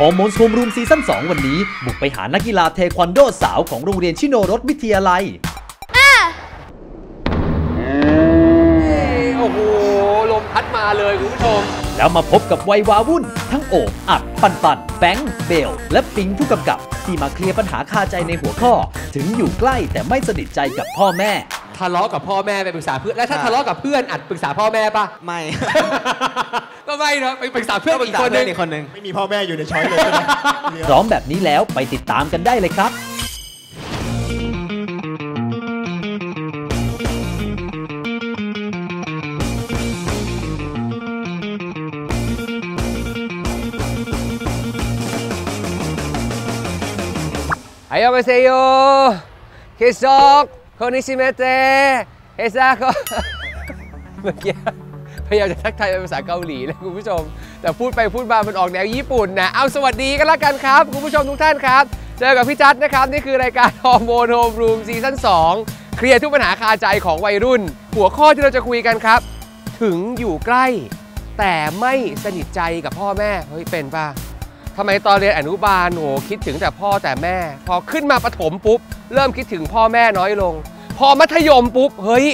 ฮอร์โมนโฮมรูมซีซั่น2 วันนี้ บุกไปหานักกีฬาเทควันโดสาวของโรงเรียนชิโนรสวิทยาลัยโอ้โห ลมพัดมาเลยคุณผู้ชม แล้วมาพบกับวัยวาวุ่น ทั้งโอบอัด ปันปันแบงค์เบล และปิงผู้กำกับ ที่มาเคลียร์ปัญหาคาใจในหัวข้อ ถึงอยู่ใกล้แต่ไม่สนิทใจกับพ่อแม่ทะเลาะกับพ่อแม่ไปปรึกษาเพื่อน แล้วถ้าทะเลาะกับเพื่อนอัดปรึกษาพ่อแม่ปะไม่ ก็ไม่เนาะไปปรึกษาเพื่อนอีกคนนึงอีกคนหนึ่งไม่มีพ่อแม่อยู่ในช้อยเลยใช่ไหมพร้อมแบบนี้แล้วไปติดตามกันได้เลยครับไอยองเซโยเคซอกโคนิชิเมเตเฮซาโคเมื่อกี้ พยายามจะทักทายเป็นภาษาเกาหลีนะคุณผู้ชม แต่พูดไปพูดมามันออกแนวญี่ปุ่นนะเอาสวัสดีกันละกันครับ คุณผู้ชมทุกท่านครับ เจอกับพี่จัดนะครับ นี่คือรายการฮอร์โมนโฮมรูมซีซั่น2เคลียร์ทุกปัญหาคาใจของวัยรุ่น หัวข้อที่เราจะคุยกันครับ ถึงอยู่ใกล้ แต่ไม่สนิทใจกับพ่อแม่เฮ้ยเป็นป่ะทำไมตอนเรียนอนุบาลโหคิดถึงแต่พ่อแต่แม่ พอขึ้นมาประถมปุ๊บ เริ่มคิดถึงพ่อแม่น้อยลง พอมัธยมปุ๊บเฮ้ย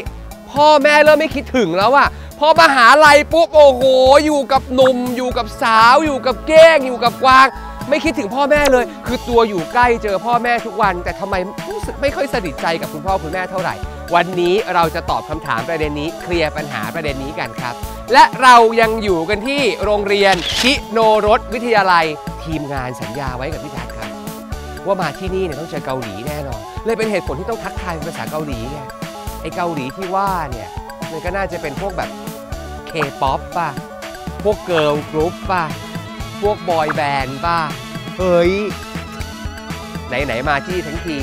พ่อแม่เริ่มไม่คิดถึงแล้วอะ อมาหาลัยปุ๊บโอ้โห อยู่กับหนุ่ม อยู่กับสาว อยู่กับเก้ง อยู่กับกวาง ไม่คิดถึงพ่อแม่เลย คือตัวอยู่ใกล้เจอพ่อแม่ทุกวัน แต่ทำไมรู้สึกไม่ค่อยสนิทใจกับคุณพ่อคุณแม่เท่าไหร่ วันนี้เราจะตอบคำถามประเด็นนี้ เคลียร์ปัญหาประเด็นนี้กันครับ และเรายังอยู่กันที่โรงเรียนชิโนรสวิทยาลัย ทีมงานสัญญาไว้กับพี่ทัศน์ครับ ว่ามาที่นี่เนี่ยต้องเจอเกาหลีแน่นอนเลยเป็นเหตุผลที่ต้องทักทายเป็นภาษาเกาหลีไงไอเกาหลีที่ว่าเนี่ยมันก็น่าจะเป็นพวกแบบ เคป๊อปป่ะ พวกเกิร์ลกรุ๊ปป่ะ พวกบอยแบนด์ป่ะ เฮ้ย ไหน ๆ มาที่ทั้งที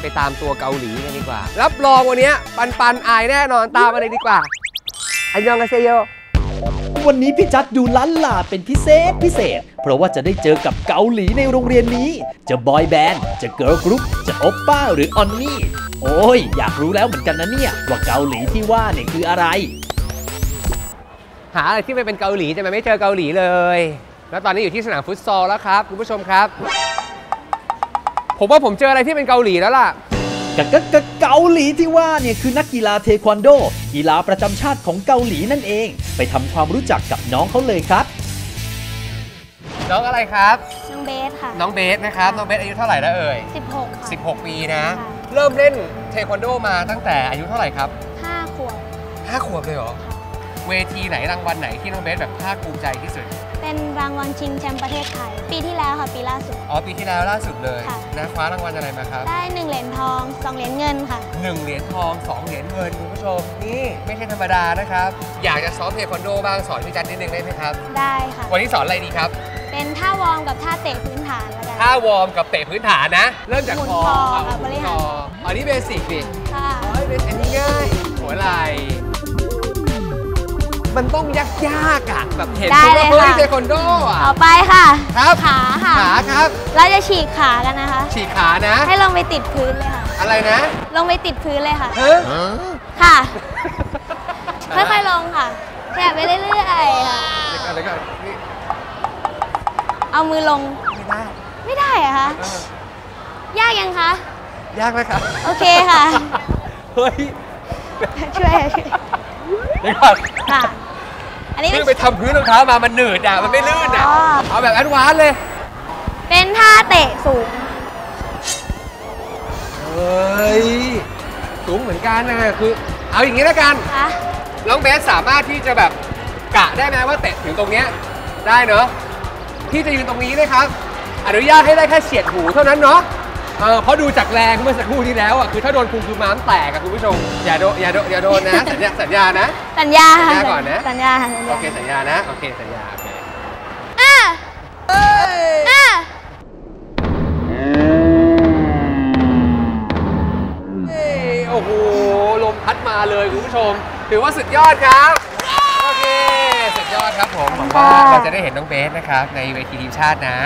ไปตามตัวเกาหลีกันดีกว่า รับรองวันนี้ปันปันอายแน่นอนตามมาเลยดีกว่า อันยองกาเซโยวันนี้พี่จัดดูล้านลาเป็นพิเศษพิเศษ เพราะว่าจะได้เจอกับเกาหลีในโรงเรียนนี้ จะบอยแบนด์จะเกิร์ลกรุ๊ปจะโอปป้าหรือออนนี่ โอ้ย อยากรู้แล้วเหมือนกันนะเนี่ย ว่าเกาหลีที่ว่าเนี่ยคืออะไร หาอะไรที่ไม่เป็นเกาหลีจะไม่เจอเกาหลีเลย แล้วตอนนี้อยู่ที่สนามฟุตซอลแล้วครับคุณผู้ชมครับ ผมว่าผมเจออะไรที่เป็นเกาหลีแล้วล่ะกะกะกะเกาหลีที่ว่าเนี่ยคือนักกีฬาเทควันโด กีฬาประจำชาติของเกาหลีนั่นเอง ไปทำความรู้จักกับน้องเขาเลยครับ น้องอะไรครับ น้องเบสค่ะ น้องเบสนะครับ น้องเบสอายุเท่าไหร่แล้วเอ่ย 16 ค่ะ 16 ปีนะค่ะเริ่มเล่นเทควันโดมาตั้งแต่อายุเท่าไหร่ครับ5ขวบ5ขวบเลยเหรอ เวทีไหนรางวัลไหนที่น้องเบสแบบภาคภูมิใจที่สุด เป็นรางวัลชิงแชมป์ประเทศไทย ปีที่แล้วค่ะปีล่าสุด อ๋อปีที่แล้วล่าสุดเลยค่ะ นะคว้ารางวัลอะไรมาครับ ได้1เหรียญทอง2เหรียญเงินค่ะหนึ่งเหรียญทองสองเหรียญเงินคุณผู้ชม นี่ไม่ใช่ธรรมดานะครับ อยากจะซ้อมเทควันโดบ้างสอนพี่จันนิดนึงได้ไหมครับ ได้ค่ะ วันนี้สอนอะไรดีครับ เป็นท่าวอร์มกับท่าเตะพื้นฐานแล้วกัน ท่าวอร์มกับเตะพื้นฐานนะ เริ่มจากหมุนคอคอเอาค่ะบริหาร คออันนี้เบสิกดิค่ะโอ้ยเป็นอันนี้ง่ายหัวไหล่ มันต้องยากยากๆอะแบบเห็นได้ปุ๊บเลยว่าเฮ้ยค่ะ เทควันโดอะต่อไปค่ะ ครับขาค่ะ ขาครับ เราจะฉีกขากันนะคะ ฉีกขานะ ให้ลงไปติดพื้นเลยค่ะ อะไรนะลงไปติดพื้นเลยค่ะเฮ้ยค่ะ ค่อยๆลงค่ะแย่ไปเรื่อยๆค่ะเดี๋ยวก่อนเดี๋ยวก่อนนี่เอามือลง ไม่ได้ไม่ได้เหรอะคะ เออยากยังคะ ยากไหมครับโอเคค่ะ เฮ้ยช่วยค่ะช่วยเดี๋ยวก่อน ค่ะ อันนี้เป็เพิ่นงไปทำพื้นรองเท้ามามันหนืดอะมันไม่ลื่นอะ อ๋อ เอาแบบแอดวานซ์เลย เป็นท่าเตะสูง เฮ้ย สูงเหมือนกันนะคือ เอาอย่างนี้แล้วกันคะน้องเบสสามารถที่จะแบบกะได้ไหมว่าเตะถึงตรงเนี้ยได้เนอะที่จะยืนตรงนี้นะครับ อนุญาตให้ได้แค่เฉียดหูเท่านั้นเนาะ เออเพราะดูจากแรงเมื่อสักครู่ที่แล้วอะคือถ้าโดนพุงคือม้ามแตกอะคุณผู้ชมอย่าโดนอย่าโดนอย่าโดนนะสัญญาสัญญานะ สัญญาค่ะสัญญาก่อนนะ สัญญาค่ะสัญโอญาเคสัญญานะโอเคสัญญาโอเคอะอะเอ้ยโอ้โหลมพัดมาเลยคุณผู้ชม ถือว่าสุดยอดครับโอเคสุด ยอดครับผมหวังว่าเราจะได้เห็นน้องเบสนะครับในเวทีทีมชาตินะ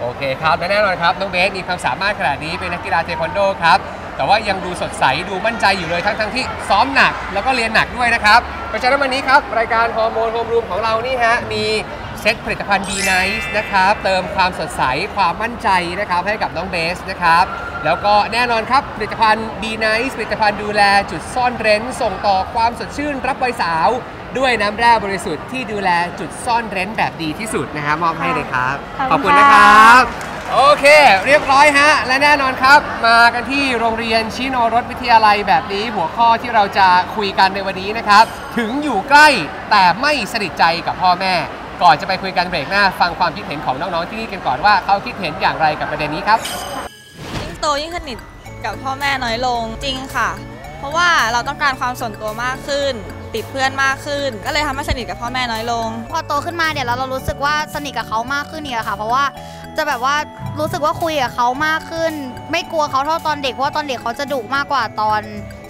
โอเคครับและแน่นอนครับน้องเบสมีความสามารถขนาดนี้เป็นนักกีฬาเทควันโดครับ แต่ว่ายังดูสดใสดูมั่นใจอยู่เลยทั้งทั้งๆที่ซ้อมหนักแล้วก็เรียนหนักด้วยนะครับเพราะฉะนั้นวันนี้ครับรายการฮอร์โมนโฮมรูมของเรานี่ฮะมีเซ็ตผลิตภัณฑ์ B Nice นะครับเติมความสดใสความมั่นใจนะครับให้กับน้องเบสนะครับแล้วก็แน่นอนครับผลิตภัณฑ์ B Nice ผลิตภัณฑ์ดูแลจุดซ่อนเร้น ส่งต่อความสดชื่นรับใบสาว ด้วยน้ำแร่บริสุทธิ์ที่ดูแลจุดซ่อนเร้นแบบดีที่สุดนะฮะมอบให้เลยครับขอบคุณนะคค่ะรับ โอเค เรียบร้อยฮะ และแน่นอนครับ มากันที่โรงเรียนชิโนรสวิทยาลัยแบบนี้ หัวข้อที่เราจะคุยกันในวันนี้นะครับ ถึงอยู่ใกล้แต่ไม่สนิทใจกับพ่อแม่ ก่อนจะไปคุยกันเบรกหน้า ฟังความคิดเห็นของน้องๆที่นี่กันก่อนว่าเขาคิดเห็นอย่างไรกับประเด็นนี้ครับ ยิ่งโตยิ่งสนิทกับพ่อแม่น้อยลงจริงค่ะ เพราะว่าเราต้องการความส่วนตัวมากขึ้น ติดเพื่อนมากขึ้น ก็เลยทำให้สนิทกับพ่อแม่น้อยลง พอโตขึ้นมาเนี่ยเราเรารู้สึกว่าสนิทกับเขามากขึ้นเนี่ยค่ะ เพราะว่าจะแบบว่ารู้สึกว่าคุยกับเขามากขึ้น ไม่กลัวเขาเท่าตอนเด็กเพราะว่าตอนเด็กเขาจะดุมากกว่าตอน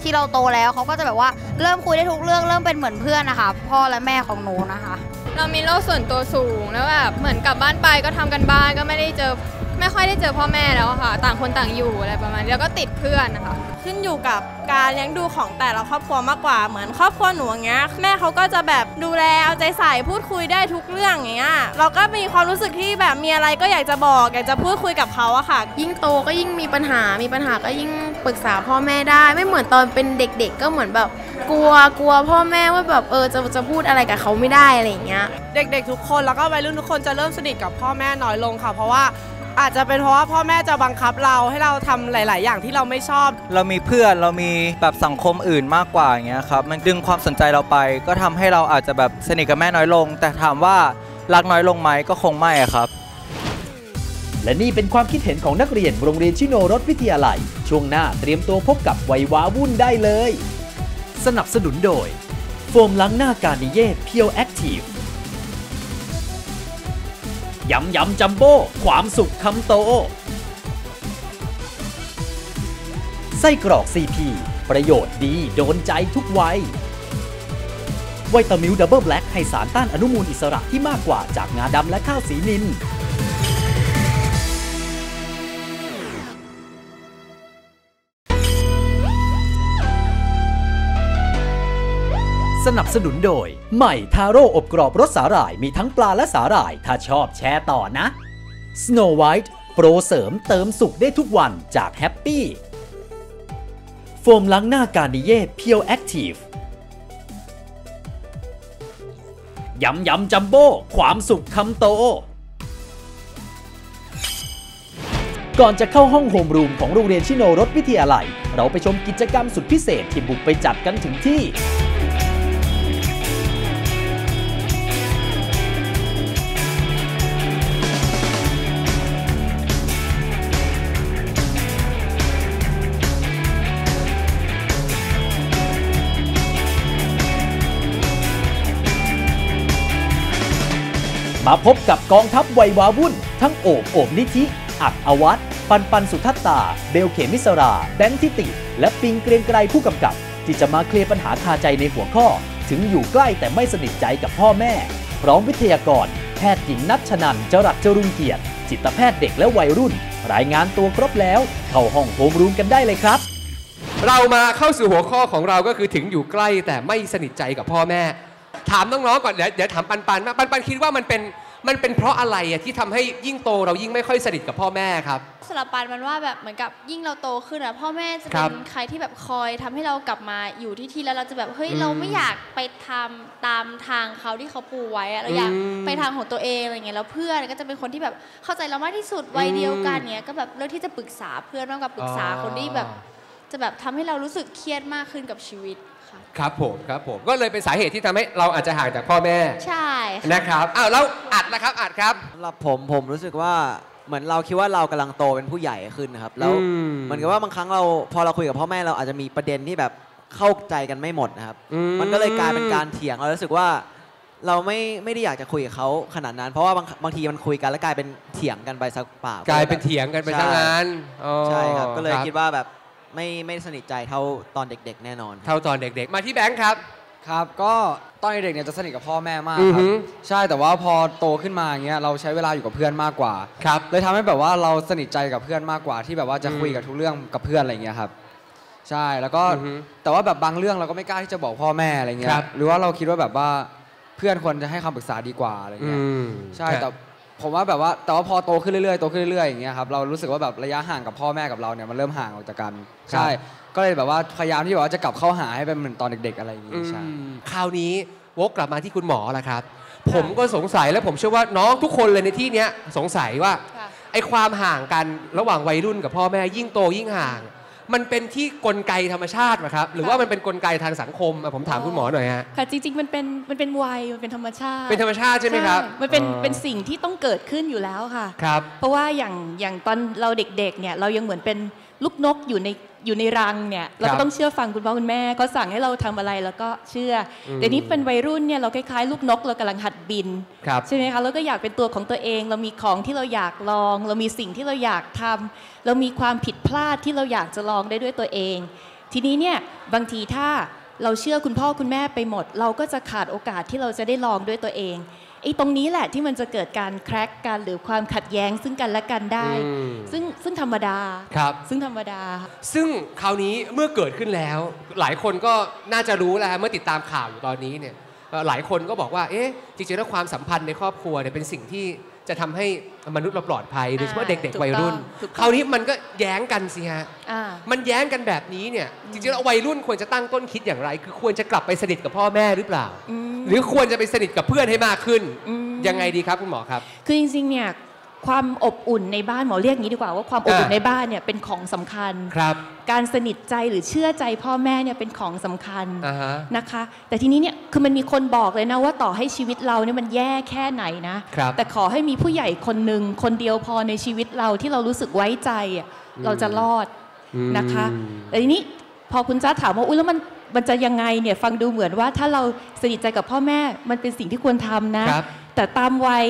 ที่เราโตแล้วเขาก็จะแบบว่าเริ่มคุยได้ทุกเรื่องเริ่มเป็นเหมือนเพื่อนนะคะ พ่อและแม่ของหนูนะคะ เรามีโลกส่วนตัวสูงแล้วแบบเหมือนกลับบ้านไปก็ทำกันบ้านก็ไม่ได้เจอไม่ค่อยได้เจอพ่อแม่แล้วอะค่ะ ต่างคนต่างอยู่อะไรประมาณนี้แล้วก็ติดเพื่อนนะคะ ขึ้นอยู่กับการเลี้ยงดูของแต่ละครอบครัวมากกว่าเหมือนครอบครัวหนูอย่างเงี้ยแม่เขาก็จะแบบดูแลเอาใจใส่พูดคุยได้ทุกเรื่องอย่างเงี้ยเราก็มีความรู้สึกที่แบบมีอะไรก็อยากจะบอกอยากจะพูดคุยกับเขาอะค่ะ ยิ่งโตก็ยิ่งมีปัญหามีปัญหาก็ยิ่งปรึกษาพ่อแม่ได้ ไม่เหมือนตอนเป็นเด็ก ๆ ก็เหมือนแบบกลัวกลัวพ่อแม่ว่าแบบเออจะจะพูดอะไรกับเขาไม่ได้อะไรอย่างเงี้ย เด็กๆทุกคนแล้วก็วัยรุ่นทุกคนจะเริ่มสนิทกับพ่อแม่น้อยลงค่ะ เพราะว่า อาจจะเป็นเพราะว่าพ่อแม่จะบังคับเราให้เราทำหลาย ๆ อย่างที่เราไม่ชอบ เรามีเพื่อนเรามีแบบสังคมอื่นมากกว่าอย่างเงี้ยครับมันดึงความสนใจเราไป ก็ทำให้เราอาจจะแบบสนิทกับแม่น้อยลง แต่ถามว่ารักน้อยลงไหมก็คงไม่อะครับ และนี่เป็นความคิดเห็นของนักเรียนโรงเรียนชิโนรสวิทยาลัย ช่วงหน้าเตรียมตัวพบกับวัยว้าวุ่นได้เลย สนับสนุนโดย โฟมล้างหน้าการนิเย่เพียวแอคทีฟ ยำยำจัมโบ้ความสุขคำโต ไส้กรอกซีพีประโยชน์ดีโดนใจทุกวัยไวตามิลดับเบิลแบล็กให้สารต้านอนุมูลอิสระที่มากกว่าจากงาดำและข้าวสีนิน สนับสนุนโดย ใหม่ทาโร่อบกรอบรสสาหร่ายมีทั้งปลาและสาหร่าย ถ้าชอบแชร์ต่อนะ Snow White โปรเสริมเติมสุขได้ทุกวันจากแฮปปี้โฟมล้างหน้าการนิเย่เพียวแอคทีฟยำยำจัมโบ้ความสุขคำโต ก่อนจะเข้าห้องโฮมรูมของโรงเรียนชิโนรสวิทยาลัย เราไปชมกิจกรรมสุดพิเศษที่บุกไปจัดกันถึงที่ มาพบกับกองทัพวัยวาวุ่น ทั้งโอบโอบนิธิ อัดอวัตปันปันสุทัตตา เบลเขมิสรา แบงค์ทิติ และปิงเกรียงไกรผู้กำกับ ที่จะมาเคลียร์ปัญหาคาใจในหัวข้อ ถึงอยู่ใกล้แต่ไม่สนิทใจกับพ่อแม่ พร้อมวิทยากร แพทย์หญิงนัชนันจรัสจรุงเกียรติ จิตแพทย์เด็กและวัยรุ่น รายงานตัวครบแล้ว เข้าห้องโฮมรูมกันได้เลยครับ เรามาเข้าสู่หัวข้อของเราก็คือถึงอยู่ใกล้แต่ไม่สนิทใจกับพ่อแม่ ถามน้องๆก่อนเดี๋ยวเดี๋ยวถามปันปันมาปันปันคิดว่ามันเป็น มันเป็นเพราะอะไรอะที่ทำให้ยิ่งโตเรายิ่งไม่ค่อยสนิทกับพ่อแม่ครับสำหรับปานมันว่าแบบเหมือนกับยิ่งเราโตขึ้นอะพ่อแม่จะครัเป็บนใครที่แบบคอยทำให้เรากลับมาอยู่ที่ที่แล้วเราจะแบบเฮ้ยอืมเราไม่อยากไปทำตามทางเขาที่เขาปูไว้อะเราอยากอืมไปทางของตัวเองอะไรเงี้ยแล้วเพื่อนก็จะเป็นคนที่แบบเข้าใจเรามากที่สุดวัยเดียวกันเนี้ยก็แบบเลือกที่จะปรึกษาเพื่อนมากกว่าปรึกษาคนที่แบบจะแบบทำให้เรารู้สึกเครียดมากขึ้นกับชีวิต ค่ะ ครับผมครับผมก็เลยเป็นสาเหตุที่ทำให้เราอาจจะห่างจากพ่อแม่ใช่ค่ะ นะครับอ้าวแล้วอัดละครับอัดครับ สำหรับผมผมรู้สึกว่าเหมือนเราคิดว่าเรากำลังโตเป็นผู้ใหญ่ขึ้นนะครับแล้วอืมเหมือนกับว่าบางครั้งเราพอเราคุยกับพ่อแม่เราอาจจะมีประเด็นที่แบบเข้าใจกันไม่หมดนะครับ อืมันก็เลยกลายเป็นการเถียงเรารู้สึกว่า เราไม่ไม่ได้อยากจะคุยกับเขาขนาดนั้น เพราะว่าบางบางทีมันคุยกันแล้วกลายเป็นเถียงกันไปสักเปล่ากลายเป็นเถียงกันไปซะงั้นอ๋อใช่ครับก็เลยรับคิดว่าแบบ ไม่ไม่สนิทใจเท่าตอนเด็ก ๆ แน่นอนเท่าตอนเด็กๆ มาที่แบงค์ครับ ครับ ก็ตอนเด็กเนี่ยจะสนิทกับพ่อแม่มากอือคฮึรับใช่แต่ว่าพอโตขึ้นมาอย่างเงี้ยเราใช้เวลาอยู่กับเพื่อนมากกว่าครับเลยทำให้แบบว่าเราสนิทใจกับเพื่อนมากกว่าที่แบบว่าจะอืมคุยกับทุกเรื่องกับเพื่อนอะไรเงี้ยครับใช่แล้วก็อือฮึแต่ว่าแบบบางเรื่องเราก็ไม่กล้าที่จะบอกพ่อแม่อะไรเงี้ครัยบ หรือว่าเราคิดว่าแบบว่าพื่อนควรจะให้คำปรึกษาดีกว่าอะไรอืเงี้ยมใช่ครับแต่ ผมว่าแบบว่าแต่ว่าพอโตขึ้นเรื่อยๆโตขึ้นเรื่อยๆอย่างเงี้ยครับเรารู้สึกว่าแบบระยะห่างกับพ่อแม่กับเราเนี่ยมันเริ่มห่างออกจากกันใช่ก็เลยแบบว่าพยายามที่แบบว่าจะกลับเข้าหาให้เป็นเหมือนตอนเด็ก ๆ อะไรอย่างงี้ใช่อืมคราวนี้วกกลับมาที่คุณหมอละครับ ผมก็สงสัยและผมเชื่อว่าน้องทุกคนเลยในที่เนี้ยสงสัยว่าค่ะไอ้ความห่างกันระหว่างวัยรุ่นกับพ่อแม่ยิ่งโตยิ่งห่าง มันเป็นที่กลไกธรรมชาติไหมครับ หรือว่ามันเป็นกลไกทางสังคมอะผมถามคุณหมอหน่อยฮะค่ะจริงๆมันเป็นมันเป็นวัยมันเป็นธรรมชาติ เป็นธรรมชาติใช่ไหมครับมันเป็นอ๋อเป็นสิ่งที่ต้องเกิดขึ้นอยู่แล้วค่ะครับเพราะว่าอย่างอย่างตอนเราเด็กๆเนี่ยเรายังเหมือนเป็นลูกนกอยู่ใน อยู่ในรังเนี่ยเราครัก็บต้องเชื่อฟังคุณพ่อคุณแม่เขาสั่งให้เราทำอะไรแล้วก็เชื่ออมเดี๋ยวนี้เป็นวัยรุ่นเนี่ยเราคล้ายๆลูกนกเรากำลังหัดบินครับใช่ไหมคะเราก็อยากเป็นตัวของตัวเอง เรามีของที่เราอยากลอง เรามีสิ่งที่เราอยากทำเรามีความผิดพลาดที่เราอยากจะลองได้ด้วยตัวเอง ทีนี้เนี่ยบางทีถ้าเราเชื่อคุณพ่อคุณแม่ไปหมด เราก็จะขาดโอกาสที่เราจะได้ลองด้วยตัวเอง ไอ้ตรงนี้แหละที่มันจะเกิดการแครกกันหรือความขัดแย้งซึ่งกันและกันได้อืมซึ่งซึ่งธรรมดาครับ ซึ่งธรรมดา ซึ่งคราวนี้เมื่อเกิดขึ้นแล้ว หลายคนก็น่าจะรู้แล้วฮะเมื่อติดตามข่าวอยู่ตอนนี้เนี่ยเอ่อหลายคนก็บอกว่าเอ๊ะจริงๆแล้วความสัมพันธ์ในครอบครัวเนี่ยเป็นสิ่งที่ จะทำให้มนุษย์เราปลอดภัยโดยเฉพาะอ่าเด็กถูกๆวัยรุ่นต้องถูกต้องคราวนี้มันก็แย้งกันสิฮะอ่ามันแย้งกันแบบนี้เนี่ยจริงๆแล้ววัยรุ่นควรจะตั้งต้นคิดอย่างไร คือควรจะกลับไปสนิทกับพ่อแม่หรือเปล่าอืมหรือควรจะไปสนิทกับเพื่อนให้มากขึ้นอืมยังไงดีครับคุณหมอครับ คือจริงๆเนี่ย ความอบอุ่นในบ้านหมอเรียกอย่างนี้ดีกว่าว่าความอบอุ่นอ่าในบ้านเนี่ยเป็นของสำคัญครับ การสนิทใจหรือเชื่อใจพ่อแม่เนี่ยเป็นของสำคัญอ่าฮะนะคะ แต่ทีนี้เนี่ยคือมันมีคนบอกเลยนะว่าต่อให้ชีวิตเราเนี่ยมันแย่แค่ไหนนะครับแต่ขอให้มีผู้ใหญ่คนหนึ่งคนเดียวพอในชีวิตเราที่เรารู้สึกไว้ใจอะอืมเราจะรอดอืมนะคะแต่ทีนี้พอคุณจ้าถามว่าอุ้ยแล้วมันมันจะยังไงเนี่ยฟังดูเหมือนว่าถ้าเราสนิทใจกับพ่อแม่มันเป็นสิ่งที่ควรทำนะครับแต่ตามวัย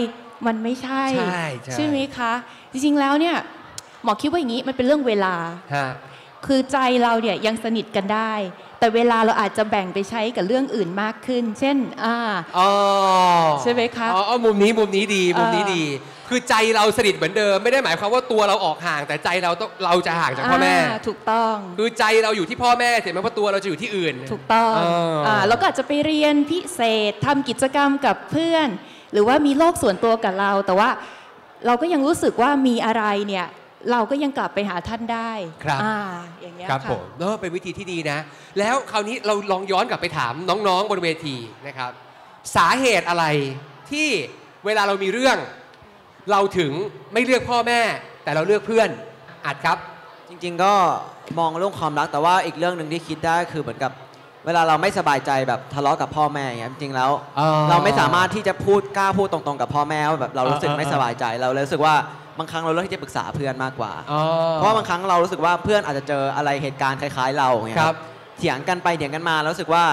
มันไม่ใช่ใช่ใช่ไหมคะจริงๆแล้วเนี่ยหมอคิดว่าอย่างนี้มันเป็นเรื่องเวลาฮะคือใจเราเนี่ยยังสนิทกันได้ แต่เวลาเราอาจจะแบ่งไปใช้กับเรื่องอื่นมากขึ้น เช่นอ่าอ๋อใช่ไหมคะอ๋ออ๋อมุมนี้มุมนี้ดีมุมนี้เออดี คือใจเราสนิทเหมือนเดิม ไม่ได้หมายความว่าตัวเราออกห่าง แต่ใจเราต้องเราจะห่างจากพ่อแม่าถูกต้อง คือใจเราอยู่ที่พ่อแม่เสร็จไหมว่าตัวเราจะอยู่ที่อื่น ถูกต้องเอออ่าแล้วก็อาจจะไปเรียนพิเศษทำกิจกรรมกับเพื่อน หรือว่ามีโลกส่วนตัวกับเรา แต่ว่าเราก็ยังรู้สึกว่ามีอะไรเนี่ยเราก็ยังกลับไปหาท่านได้ครับอ่าอย่างเงี้ยครับค่ะผมเออเป็นวิธีที่ดีนะ แล้วคราวนี้เราลองย้อนกลับไปถามน้องๆบนเวทีนะครับ สาเหตุอะไรที่เวลาเรามีเรื่อง เราถึงไม่เลือกพ่อแม่ แต่เราเลือกเพื่อนอัดครับ จริงๆก็มองเรื่องความรักแต่ว่าอีกเรื่องหนึ่งที่คิดได้คือเหมือนกับ เวลาเราไม่สบายใจแบบทะเลาะกับพ่อแม่อย่างเงี้ยจริงๆแล้ว อ๋อเราไม่สามารถที่จะพูดกล้าพูดตรงๆกับพ่อแม่ว่าแบบเรารู้สึกเออเออไม่สบายใจเราเลยรู้สึกว่าบางครั้งเราเลือกที่จะปรึกษาเพื่อนมากกว่า อ๋อ เพราะว่าบางครั้งเรารู้สึกว่าเพื่อนอาจจะเจออะไรเหตุการณ์คล้าย ๆ เราอย่างเงี้ยครับเถียงกันไปเถียงกันมาแล้วรู้สึกว่า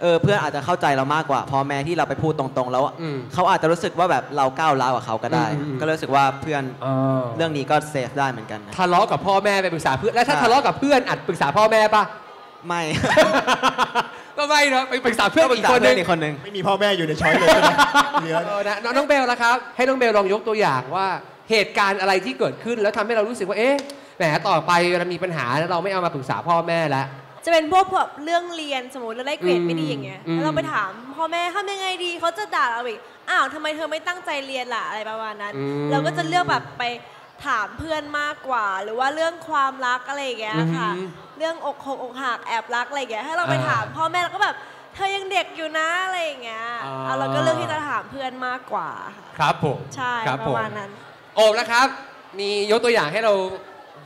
เออเพื่อนอาจจะเข้าใจเรามากกว่าพ่อแม่ที่เราไปพูดตรงๆ แล้วอืมเขาอาจจะรู้สึกว่าแบบเราก้าวร้าวกับเขาก็ได้ อืมอืมก็เลยรู้สึกว่าเพื่อนอ๋อเรื่องนี้ก็เซฟได้เหมือนกันนะ ทะเลาะกับพ่อแม่ไปปรึกษาเพื่อนแล้วถ้าใช่ ทะเลาะกับเพื่อนอัดปรึกษาพ่อแม่ปะ ไม่ ก็ไม่เนอะไปปรึกษาเพื่อนอีกคนนึง อีกคนนึง ไม่มีพ่อแม่อยู่ในช้อยเลยใช่ไหมเหลือ เออนะน้องน้องเบลละครับ ให้น้องเบลลองยกตัวอย่างว่าเหตุการณ์อะไรที่เกิดขึ้น แล้วทำให้เรารู้สึกว่า เอ๊ะ แหม ต่อไปเวลามีปัญหาแล้วเราไม่เอามาปรึกษาพ่อแม่แล้ว จะเป็นพวกแบบเรื่องเรียนสมมติเราได้เกรดไม่ดีอย่างเงี้ยอืม แล้วเราไปถามพ่อแม่ทำยังไงดีเขาจะด่าเราอีกอ้าวทำไมเธอไม่ตั้งใจเรียนล่ะอะไรประมาณนั้นอืมเราก็จะเลือกแบบไปถามเพื่อนมากกว่า หรือว่าเรื่องความรักอะไรอย่างเงี้ยค่ะ อืมเรื่องอกหกอกหักแอบรักอะไรอย่างเงี้ยให้เราไปอ่าถามพ่อแม่แล้วก็แบบเธอยังเด็กอยู่นะอะไรอย่างเงี้ยอ่า เอาเราก็เลือกที่จะถามเพื่อนมากกว่าค่ะครับผมใช่ครับปผระมมาณนั้น โอบแล้วครับ มียกตัวอย่างให้เรา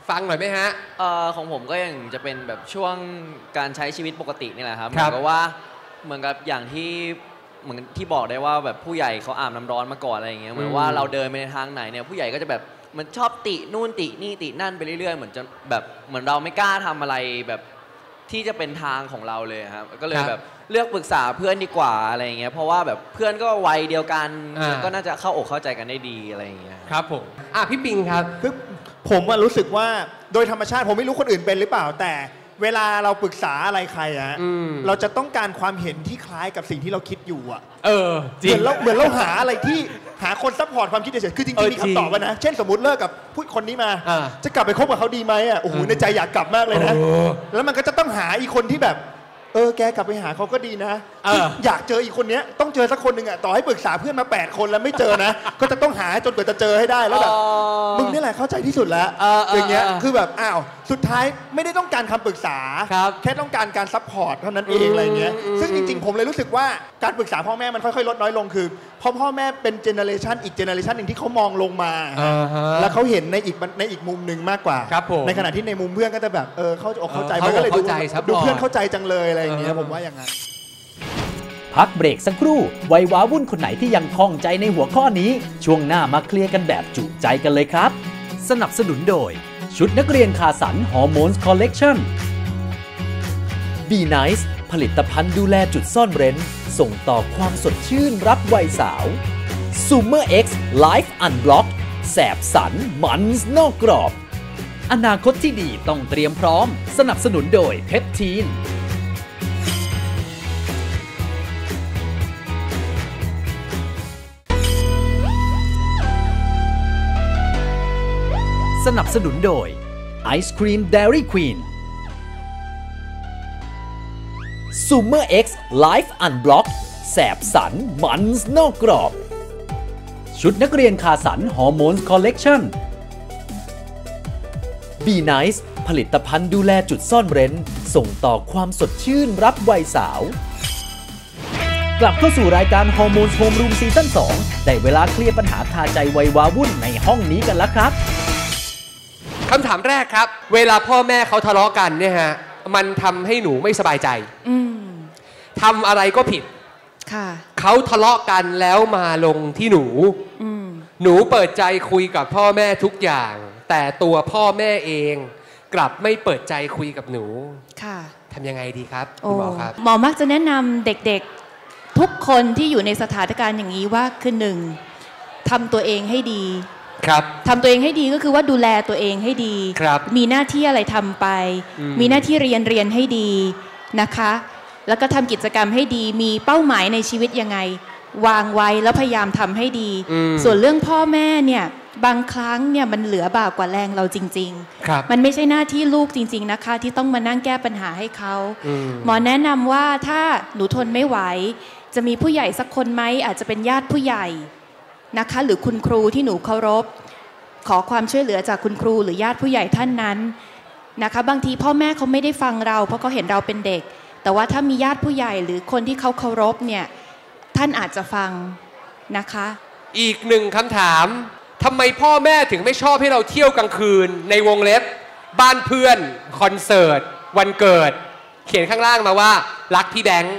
ฟังหน่อยไหมฮะ เอ่อของผมก็ยังจะเป็นแบบช่วงการใช้ชีวิตปกตินี่แหละครับเหครัมือบนกับว่าเหมือนกับอย่างที่เหมือนที่บอกได้ว่าแบบผู้ใหญ่เขาอาบน้ำร้อนมาก่อนอะไรอย่างเงี้ยเหมือนว่าอืมเราเดินไปในทางไหนเนี่ยผู้ใหญ่ก็จะแบบ เหมือนชอบตินู่นตินี่ตินั่นไปเรื่อยๆ เหมือนจะแบบเหมือนเราไม่กล้าทำอะไรแบบที่จะเป็นทางของเราเลยครับ ก็เลยแบบเลือกปรึกษาเพื่อนดีกว่าอะไรอย่างเงี้ยเพราะว่าแบบเพื่อนก็วัยเดียวกันอ่าก็น่าจะเข้าอกเข้าใจกันได้ดีอะไรอย่างเงี้ยครับผมอะพี่ปิงครับคือผมอะรู้สึกว่าโดยธรรมชาติผมไม่รู้คนอื่นเป็นหรือเปล่าแต่ เวลาเราปรึกษาอะไรใครอะอืมเราจะต้องการความเห็นที่คล้ายกับสิ่งที่เราคิดอยู่อะเออจริเหงมือนเราเหมือนเราหาอะไรที่หาคนซัพพอร์ตความคิดเฉยๆคือจเอริองๆมีจริงคำตอบอะนะ เช่นสมมติเลิกกับผู้คนนี้มาอ่าจะกลับไปคบกับเขาดีไหมอะโอ้โหในใจอยากกลับมากเลยนะเออแล้วมันก็จะต้องหาอีกคนที่แบบเอออแกกลับไปหาเขาก็ดีนะเอออยากเจออีกคนเนี้ยต้องเจอสักคนหนึ่งอะต่อให้ปรึกษาเพื่อนมา 8 คนแล้วไม่เจอนะ ก็จะต้องหาจนกว่าจะเจอให้ได้แล้วแบบมึงนี่แหละเข้าใจที่สุดแล้วเออเอออย่างเงี้ยเออคือแบบอ้าว สุดท้ายไม่ได้ต้องการคำปรึกษาแค่ต้องการการซัพพอร์ตเท่านั้นเองอะไรเงี้ยอืมซึ่งจริง ๆ ผมเลยรู้สึกว่าการปรึกษาพ่อแม่มันค่อยๆ ลดน้อยลงคือเพราะพ่อแม่เป็นเจเนอเรชันอีกเจเนอเรชันหนึ่งที่เขามองลงมา อ่าฮะแล้วเขาเห็นในอีกในอีกมุมหนึ่งมากกว่า ครับผมในขณะที่ในมุมเพื่อนก็จะแบบเออเข้าอกเข้าใจเออมันก็เลยดูเข้าใจ support ดูเพื่อนเข้าใจจังเลยอะไรอย่างเงี้ยเออผมว่าอย่างนั้น พักเบรกสักครู่วัยว้าวุ่นคนไหนที่ยังคล่องใจในหัวข้อนี้ ช่วงหน้ามาเคลียร์กันแบบจุใจกันเลยครับ สนับสนุนโดย ชุดนักเรียนคาสันฮอร์โมนส์คอลเลกชัน B Nice ผลิตภัณฑ์ดูแลจุดซ่อนเร้น ส่งต่อความสดชื่นรับวัยสาว Summer X Life Unblock แสบสันมันนอกกรอบ อนาคตที่ดีต้องเตรียมพร้อม สนับสนุนโดยเพปทีน สนับสนุนโดยไอศครีม Dairy Queen Summer X Life Unblock แสบสันมันนอกกรอบ ชุดนักเรียนคาสันฮอร์โมนส์คอลเลกชัน Be Nice ผลิตภัณฑ์ดูแลจุดซ่อนเร้น ส่งต่อความสดชื่นรับวัยสาว กลับเข้าสู่รายการฮอร์โมนโฮมรูมซีซั่น2ได้เวลาเคลียร์ปัญหาคาใจวัยวาวุ่นในห้องนี้กันแล้วครับ คำถามแรกครับ เวลาพ่อแม่เขาทะเลาะกันเนี่ยฮะมันทำให้หนูไม่สบายใจอืมทำอะไรก็ผิดค่ะเขาทะเลาะกันแล้วมาลงที่หนูอืมหนูเปิดใจคุยกับพ่อแม่ทุกอย่าง แต่ตัวพ่อแม่เองกลับไม่เปิดใจคุยกับหนูค่ะทำยังไงดีครับโอ้คุณหมอครับหมอมักจะแนะนำเด็กๆทุกคนที่อยู่ในสถานการณ์อย่างนี้ว่าคือหนึ่งทำตัวเองให้ดี ครับทำตัวเองให้ดีก็คือว่าดูแลตัวเองให้ดีครับมีหน้าที่อะไรทำไปอืมมีหน้าที่เรียนเรียนให้ดีนะคะ แล้วก็ทำกิจกรรมให้ดี มีเป้าหมายในชีวิตยังไง วางไว้แล้วพยายามทำให้ดีอืมส่วนเรื่องพ่อแม่เนี่ยบางครั้งเนี่ยมันเหลือบากกว่าแรงเราจริงๆครับมันไม่ใช่หน้าที่ลูกจริง ๆนะคะ ที่ต้องมานั่งแก้ปัญหาให้เขาอืมหมอแนะนำว่าถ้าหนูทนไม่ไหว จะมีผู้ใหญ่สักคนไหมอาจจะเป็นญาติผู้ใหญ่ นะคะหรือคุณครูที่หนูเคารพ ขอความช่วยเหลือจากคุณครูหรือญาติผู้ใหญ่ท่านนั้นนะคะบางทีพ่อแม่เขาไม่ได้ฟังเรา เพราะเขาเห็นเราเป็นเด็ก แต่ว่าถ้ามีญาติผู้ใหญ่หรือคนที่เขาเคารพเนี่ยท่านอาจจะฟังนะคะ อีกหนึ่งคำถามทำไมพ่อแม่ถึงไม่ชอบให้เราเที่ยวกลางคืน ในวงเล็บ บ้านเพื่อน คอนเสิร์ต วันเกิด เขียนข้างล่างมาว่า รักพี่แบงค์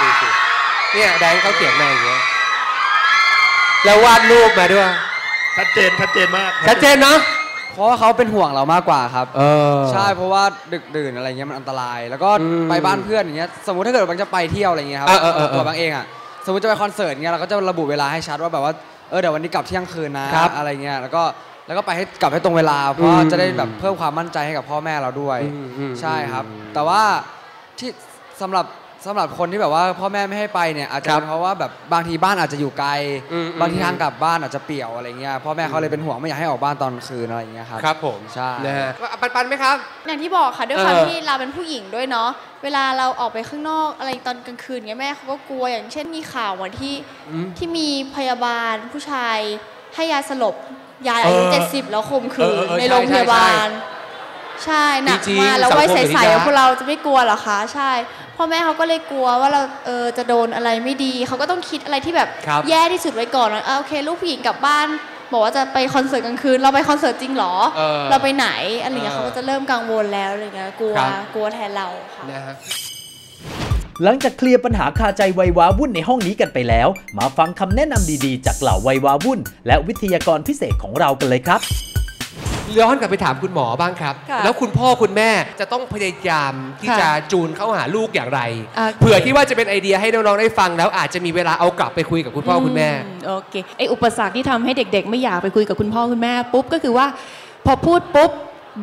ดูสิ เนี่ยแบงค์เขาเขียนมาอย่างเงี้ยแล้ววาดรูปมาด้วย ชัดเจนชัดเจนมากชัดเจนเนาะเพราะว่าเขาเป็นห่วงเรามากกว่าครับเออ ใช่เพราะว่าดึกดื่นอะไรเงี้ยมันอันตราย แล้วก็ไปบ้านเพื่อนอย่างเงี้ยสมมติถ้าเกิดบางจะไปเที่ยวอะไรเงี้ยครับเออเออเออเออตัวบางเองอะสมมติจะไปคอนเสิร์ตเงี้ยเราก็จะระบุเวลาให้ชัดว่าแบบว่าเออเดี๋ยววันนี้กลับเที่ยงคืนนะครับ อะไรเงี้ยแล้วก็แล้วก็ไปให้กลับให้ตรงเวลา เพราะว่าอืมจะได้แบบเพิ่มความมั่นใจให้กับพ่อแม่เราด้วย อืมอืมใช่ครับ อืมแต่ว่าที่สำหรับ สำหรับคนที่แบบว่าพ่อแม่ไม่ให้ไปเนี่ยอาจจะเป็นเพราะว่าแบบบางทีบ้านอาจจะอยู่ไกลอืม บางทีทางกลับบ้านอาจจะเปี่ยวอะไรเงี้ยพ่อแม่เขาเลยเป็นห่วงไม่อยากให้ออกบ้านตอนกลางคืนอะไรอย่างเงี้ยครับ ครับผมใช่ นะฮะปันปันไหมครับ อย่างที่บอกค่ะด้วยความเออที่เราเป็นผู้หญิงด้วยเนาะเวลาเราออกไปข้างนอกอะไรตอนกลางคืนเงี้ยแม่เขาก็กลัวอย่างเช่นมีข่าววันที่อืม ที่มีพยาบาลผู้ชายให้ยาสลบยายอายุเออเจ็ดสิบแล้วข่มขืนเออเออในโรงพยาบาล ใช่ หนักจริงๆมากแล้วสังคมวัยใสเดี๋ยวนี้ๆนะพวกเราจะไม่กลัวเหรอคะใช่พ่อแม่เขาก็เลยกลัวว่าเราเออจะโดนอะไรไม่ดีเขาก็ต้องคิดอะไรที่แบบครับ แย่ที่สุดไว้ก่อนว่าอะโอเค ลูกผู้หญิงกลับบ้าน บอกว่าจะไปคอนเสิร์ตกลางคืนเราไปคอนเสิร์ตจริงเหรอเออเราไปไหนอะไรเงี้ยเออเขาก็จะเริ่มกังวลแล้วอะไรเงี้ยกลัวครับ กลัวแทนเราค่ะ นะฮะ หลังจากเคลียร์ปัญหาคาใจวัยวาวุ่นในห้องนี้กันไปแล้ว มาฟังคำแนะนำดีๆ จากเหล่าวัยวาวุ่น และวิทยากรพิเศษของเรากันเลยครับ ย้อนกลับไปถามคุณหมอบ้างครับ ค่ะแล้วคุณพ่อคุณแม่จะต้องพยายามที่ค่ะจะจูนเข้าหาลูกอย่างไรอะเผื่อที่ว่าจะเป็นไอเดียให้น้องๆได้ฟัง แล้วอาจจะมีเวลาเอากลับไปคุยกับคุณพ่อคุณแม่ อืโอเคไออุปสรรคที่ทำให้เด็ก ๆ ไม่อยากไปคุยกับคุณพ่อคุณแม่ปุ๊บก็คือว่า พอพูดปุ๊บ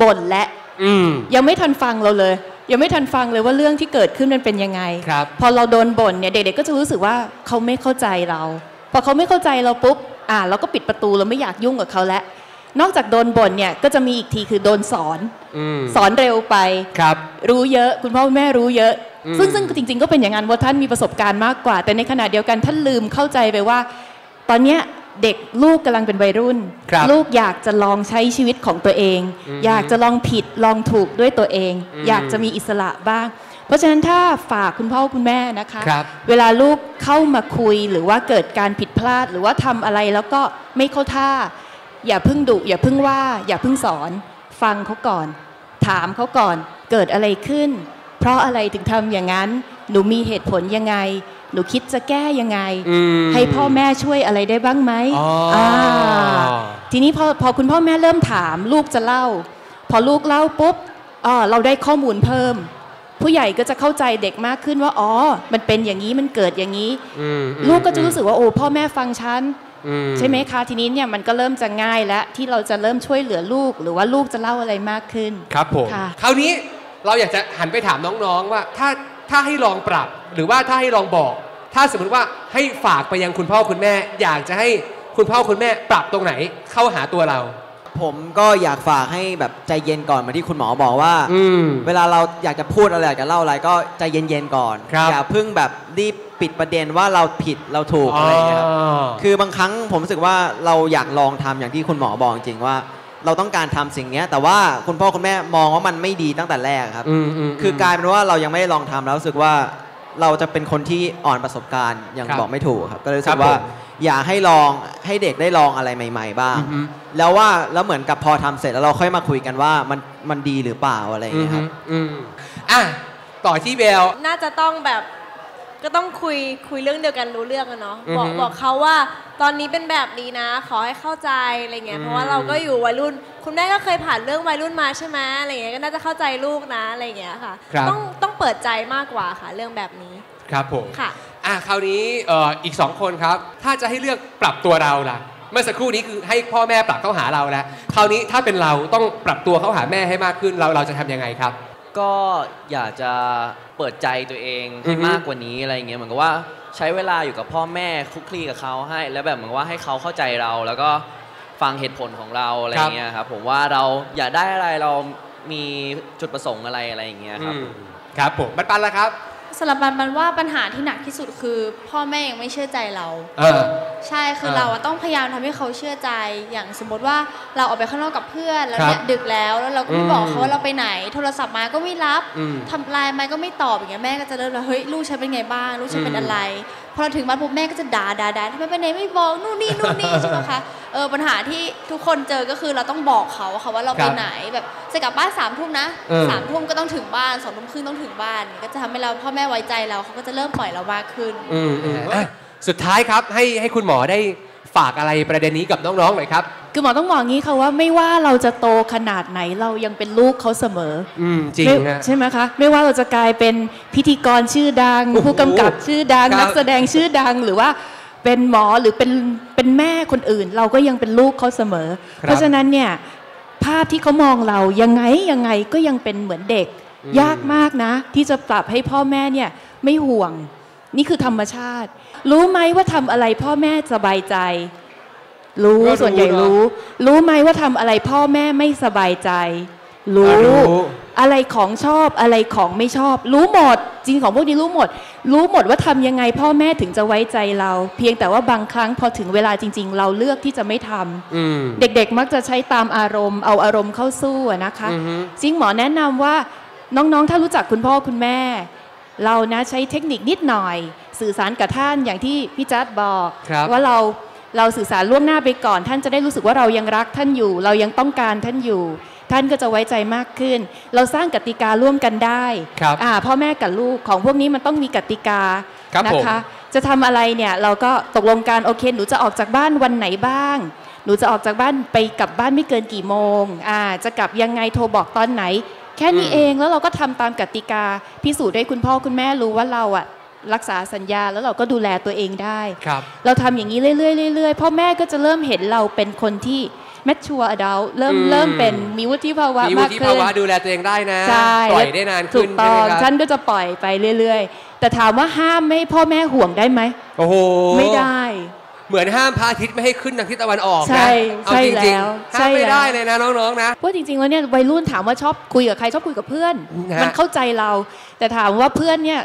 บ่นและอืม ยังไม่ทันฟังเราเลย ยังไม่ทันฟังเลยว่าเรื่องที่เกิดขึ้นมันเป็นยังไง ครับ พอเราโดนบ่นเนี่ยเด็ก ๆ ก็จะรู้สึกว่าเขาไม่เข้าใจเรา พอเขาไม่เข้าใจเราปุ๊บอ่าเราก็ปิดประตูเราไม่อยากยุ่งกับเขาแล้ว นอกจากโดนบ่นเนี่ยก็จะมีอีกทีคือโดนสอนอืมสอนเร็วไปครับ รู้เยอะคุณพ่อคุณแม่รู้เยอะอืมซึ่งซึ่งจริง ๆ ก็เป็นอย่างนั้นว่าท่านมีประสบการณ์มากกว่า แต่ในขณะเดียวกันท่านลืมเข้าใจไปว่า ตอนเนี้ยเด็กลูกกำลังเป็นวัยรุ่นครับลูกอยากจะลองใช้ชีวิตของตัวเองอืมอยากจะลองผิดลองถูกด้วยตัวเองอืมอยากจะมีอิสระบ้าง เพราะฉะนั้นถ้าฝากคุณพ่อคุณแม่นะคะครับเวลาลูกเข้ามาคุยหรือว่าเกิดการผิดพลาด หรือว่าทำอะไรแล้วก็ไม่เข้าท่า อย่าเพิ่งดุอย่าเพิ่งว่า อย่าเพิ่งสอน ฟังเขาก่อน ถามเขาก่อน เกิดอะไรขึ้น เพราะอะไรถึงทำอย่างนั้น หนูมีเหตุผลยังไง หนูคิดจะแก้ยังไงอืมให้พ่อแม่ช่วยอะไรได้บ้างไหมอ๋ออ่าทีนี้พอพอคุณพ่อแม่เริ่มถาม ลูกจะเล่า พอลูกเล่าปุ๊บอ่าเราได้ข้อมูลเพิ่มผู้ใหญ่ก็จะเข้าใจเด็กมากขึ้นว่าอ๋อ มันเป็นอย่างนี้มันเกิดอย่างนี้อืมอืมลูกก็จะรู้สึกว่าโอ้พ่อแม่ฟังฉันอื ใช่ไหมคะทีนี้เนี่ยมันก็เริ่มจะง่ายแล้วที่เราจะเริ่มช่วยเหลือลูก หรือว่าลูกจะเล่าอะไรมากขึ้น ครับผมค่ะคราวนี้เราอยากจะหันไปถามน้องๆว่าถ้าถ้าให้ลองปรับหรือว่าถ้าให้ลองบอก ถ้าสมมติว่าให้ฝากไปยังคุณพ่อคุณแม่ อยากจะให้คุณพ่อคุณแม่ปรับตรงไหนเข้าหาตัวเรา ผมก็อยากฝากให้แบบใจเย็นก่อนเหมาที่คุณหมอบอกว่า อืม เวลาเราอยากจะพูดอะไรอยากจะเล่าอะไรก็ใจเย็นๆก่อน ครับอย่าเพิ่งแบบรีบปิดประเด็นว่าเราผิดเราถูกอะไรอย่างเงี้ยครับอ๋อคือบางครั้งผมรู้สึกว่าเราอยากลองทำอย่างที่คุณหมอบอกจริงๆว่า เราต้องการทำสิ่งเนี้ย แต่ว่าคุณพ่อคุณแม่มองว่ามันไม่ดีตั้งแต่แรกครับ อืมอืม คือกลายเป็นว่าเรายังไม่ได้ลองทำแล้วรู้สึกว่าเราจะเป็นคนที่อ่อนประสบการณ์ยังครับบอกไม่ถูกครับ ก็เลยรู้ครัสึบกว่าผม อยากให้ลองให้เด็กได้ลองอะไรใหม่ ๆ บ้าง อือฮึ แล้วว่าแล้วเหมือนกับพอทำเสร็จแล้วเราค่อยมาคุยกันว่ามันมันดีหรือเปล่าอะไรอย่างอืเงี้มยครับ อืมอะ ต่อที่เบล น่าจะต้องแบบก็ต้องคุยคุยเรื่องเดียวกันรู้เรื่องอะเนาะอือฮึบอกบอกเขาว่าตอนนี้เป็นแบบนี้นะ ขอให้เข้าใจอะไรเงี้ยอืมเพราะว่าเราก็อยู่วัยรุ่น คุณแม่ก็เคยผ่านเรื่องวัยรุ่นมาใช่ไหมอะไรเงี้ยก็น่าจะเข้าใจลูกนะอะไรเงี้ยค่ะ ครับ ต้องต้องเปิดใจมากกว่าค่ะ เรื่องแบบนี้ครับผม ค่ะ อะคราวนี้เอ่ออีกสองคนครับ ถ้าจะให้เลือกปรับตัวเราล่ะ เมื่อสักครู่นี้คือให้พ่อแม่ปรับเข้าหาเราแล้ว คราวนี้ถ้าเป็นเราต้องปรับตัวเข้าหาแม่ให้มากขึ้นเราเราจะทำยังไงครับ ก็อยากจะเปิดใจตัวเองอืให้อฮึ มากกว่านี้อะไรอย่างเงี้ยเหมือนกับว่าใช้เวลาอยู่กับพ่อแม่คลุกคลีกับเขาให้ แล้วแบบเหมือนว่าให้เขาเข้าใจเรา แล้วก็ฟังเหตุผลของเราอะไรอย่างเงี้ยครับผมว่าเราอยากได้อะไรเรามีจุดประสงค์อะไรอะไรอย่างเงี้ยครับ อืมครับผมปันปันละครับ สำหรับปันปันว่าปัญหาที่หนักที่สุดคือ พ่อแม่ยังไม่เชื่อใจเรา เออ ใช่คือเออเราอะต้องพยายามทำให้เขาเชื่อใจ อย่างสมมติว่าเราออกไปข้างนอกกับเพื่อนแล้วเนี่ยครับดึกแล้วแล้วเราก็ไม่อืมบอกเขาว่าเราไปไหน โทรศัพท์มาก็ไม่รับอืมทำไลน์มาก็ไม่ตอบอย่างเงี้ยแม่ก็จะเริ่มแล้วเฮ้ยลูกฉันเป็นไงบ้าง ลูกฉันเป็นอืมอะไรพ อเราถึงบ้านปุ๊บแม่ก็จะด่าด่าด่าทำไมไปไหนไม่บอกนู่นนี่นู่นนี่ใช่ไหมคะเออปัญหาที่ทุกคนเจอก็คือเราต้องบอกเขาค่ะว่าเราคไปรับไหนแบบจะกลับบ้านสามทุ่มนะเออสามทุ่มก็ต้องถึงบ้านสองทุ่มครึ่งต้องถึงบ้าน ก็จะทำให้เราพ่อแม่ไว้ใจเราเขาก็จะเริ่มปล่อยเรามากขึ้น อืมอืมอะสุดท้ายครับให้ให้คุณหมอได้ ฝากอะไรประเด็นนี้กับน้องๆหน่อยครับ คือหมอต้องบอกงี้ค่ะว่าไม่ว่าเราจะโตขนาดไหนเรายังเป็นลูกเขาเสมอ อืมจริงไม่ฮะใช่ไหมคะ ไม่ว่าเราจะกลายเป็นพิธีกรชื่อดังโอ้โหผู้กำกับชื่อดังครับนักแสดงชื่อดังหรือว่าเป็นหมอหรือเป็นเป็นแม่คนอื่น เราก็ยังเป็นลูกเขาเสมอครับเพราะฉะนั้นเนี่ยภาพที่เขามองเรายังไงยังไงก็ยังเป็นเหมือนเด็กอืมยากมากนะ ที่จะปรับให้พ่อแม่เนี่ยไม่ห่วง นี่คือธรรมชาติ รู้ไหมว่าทำอะไรพ่อแม่สบายใจ รู้ก็รู้ส่วนใหญ่เนอะรู้ รู้ไหมว่าทำอะไรพ่อแม่ไม่สบายใจรู้อะรู้ อะไรของชอบอะไรของไม่ชอบ รู้หมดจริงของพวกนี้รู้หมด รู้หมดว่าทำยังไงพ่อแม่ถึงจะไว้ใจเรา เพียงแต่ว่าบางครั้งพอถึงเวลาจริง ๆ เราเลือกที่จะไม่ทำอืมเด็กๆมักจะใช้ตามอารมณ์ เอาอารมณ์เข้าสู้อะนะคะอือฮึจริงหมอแนะนำว่าน้องๆ ถ้ารู้จักคุณพ่อคุณแม่ เรานะใช้เทคนิคนิดหน่อย สื่อสารกับท่านอย่างที่พี่จัดบอกครับว่าเราเราสื่อสารล่วงหน้าไปก่อน ท่านจะได้รู้สึกว่าเรายังรักท่านอยู่ เรายังต้องการท่านอยู่ ท่านก็จะไว้ใจมากขึ้น เราสร้างกติการ่วมกันได้ครับอ่าพ่อแม่กับลูกของพวกนี้มันต้องมีกติกาครับนะผมคะ จะทำอะไรเนี่ยเราก็ตกลงกันโอเคหนูจะออกจากบ้านวันไหนบ้าง หนูจะออกจากบ้านไปกลับบ้านไม่เกินกี่โมงอ่าจะกลับยังไงโทรบอกตอนไหน แค่นี้อืมเองแล้วเราก็ทำตามกติกาพิสูจน์ให้คุณพ่อคุณแม่รู้ว่าเราอะรักษาสัญญาแล้วเราก็ดูแลตัวเองได้ครับเราทำอย่างนี้เรื่อยๆเรื่อยๆพ่อแม่ก็จะเริ่มเห็นเราเป็นคนที่แมชชัวร์อดัลเริ่มอืมเริ่มเป็นมีวุฒิภาวะมีวุมากฒิขึ้ภานวะดูแลตัวเองได้นะใช่ปล่อยได้นานถูขึ้นกต้องใช่ไหมครับท่านก็จะปล่อยไปเรื่อย ๆ แต่ถามว่าห้ามไม่ให้พ่อแม่ห่วงได้ไหมโอ้โหไม่ได้พ เหมือนห้ามพระอาทิตย์ไม่ให้ขึ้นทางทิศตะวันออกนะใช่เอาใช่จริงแล้วๆใช่ห้ามไม่แล้ว ได้เลยนะน้องๆนะ เพราะจริงๆแล้วเนี่ยวัยรุ่นถามว่าชอบคุยกับใครชอบคุยกับเพื่อนนะฮะ มันเข้าใจเรา แต่ถามว่าเพื่อนเนี่ย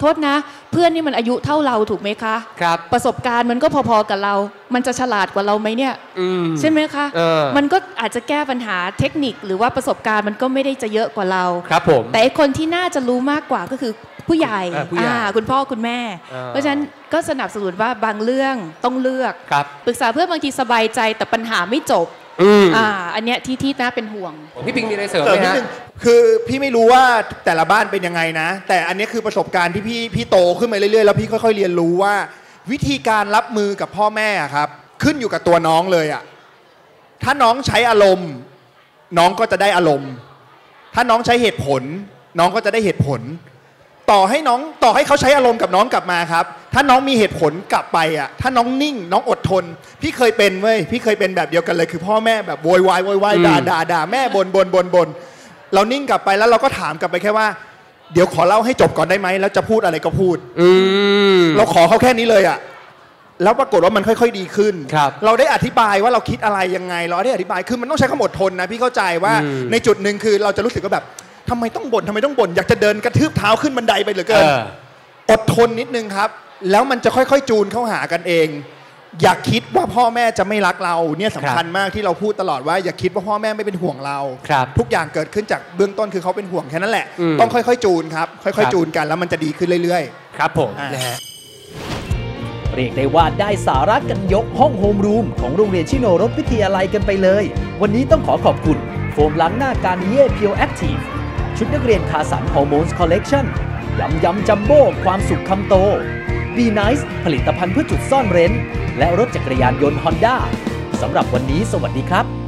โทษนะ เพื่อนนี่มันอายุเท่าเราถูกไหมคะ ครับ ประสบการณ์มันก็พอๆกับเรา มันจะฉลาดกว่าเราไหมเนี่ย อืม ใช่ไหมคะ เออ มันก็อาจจะแก้ปัญหาเทคนิคหรือว่าประสบการณ์มันก็ไม่ได้จะเยอะกว่าเรา ครับผม แต่ไอ้คนที่น่าจะรู้มากกว่าก็คือ ผู้ใหญ่อ่าผู้ใหญ่อ่าคุณพ่อคุณแม่อ่าเพราะฉะนั้นก็สนับสนุนว่าบางเรื่องต้องเลือกครับปรึกษาเพื่อนบางทีสบายใจแต่ปัญหาไม่จบอืมอ่าอันเนี้ยที่ที่น่าเป็นห่วงพี่ปิงมีอะไรเสริมเสริไหมมนิดฮะนึงคือพี่ไม่รู้ว่าแต่ละบ้านเป็นยังไงนะ แต่อันนี้คือประสบการณ์ที่พี่พี่โตขึ้นมาเรื่อยๆแล้วพี่ค่อยๆเรียนรู้ว่า วิธีการรับมือกับพ่อแม่อะครับ ขึ้นอยู่กับตัวน้องเลยอะถ้าน้องใช้อารมณ์ น้องก็จะได้อารมณ์ ถ้าน้องใช้เหตุผล น้องก็จะได้เหตุผล ต่อให้น้องต่อให้เขาใช้อารมณ์กับน้องกลับมาครับ ถ้าน้องมีเหตุผลกลับไปอะถ้าน้องนิ่ง น้องอดทน พี่เคยเป็นเว้ยพี่เคยเป็นแบบเดียวกันเลย คือพ่อแม่แบบโวยวายโวยวายอืมด่าด่าด่าแม่บนบนบนบนเรานิ่งกลับไปแล้วเราก็ถามกลับไปแค่ว่า เดี๋ยวขอเล่าให้จบก่อนได้ไหมแล้วจะพูดอะไรก็พูดอืมเราขอเขาแค่นี้เลยอะแล้วปรากฏว่ามันค่อย ๆ ดีขึ้นครับเราได้อธิบายว่าเราคิดอะไรยังไง เราได้อธิบายคือมันต้องใช้คำอดทนนะพี่เข้าใจว่าอืมในจุดหนึ่งคือเราจะรู้สึกว่าแบบ ทำไมต้องบ่นทำไมต้องบ่นอยากจะเดินกระทืบเท้าขึ้นบันไดไปเหลือเกินเอออดทนนิดนึงครับ แล้วมันจะค่อยๆ จูนเข้าหากันเอง อย่าคิดว่าพ่อแม่จะไม่รักเราเนี่ยสำคัญมากที่เราพูดตลอดว่าอย่าคิดว่าพ่อแม่ไม่เป็นห่วงเราครับทุกอย่างเกิดขึ้นจากเบื้องต้นคือเขาเป็นห่วงแค่นั้นแหละอืมต้องค่อยๆ จูนครับ ค่ครัอยบๆจูนกันแล้วมันจะดีขึ้นเรื่อยครับผมอ่านนะฮะเรียกได้ว่าได้สาระกันยกห้องโฮมรูมของโรงเรียนชิโนรถวิทยาลัยกันไปเลย วันนี้ต้องขอขอบคุณโฟมล้างหน้าการเย่เพียวแอคทีฟ ชุดนักเรียนคาสันฮอร์โมนส์คอลเลกชันยำยำจัมโบ้ความสุขคำโต b ีไนซ์ผลิตภัณฑ์เพื่อจุดซ่อนเร้น และรถจักรยานยนต์ฮอนด้าสำหรับวันนี้สวัสดีครับ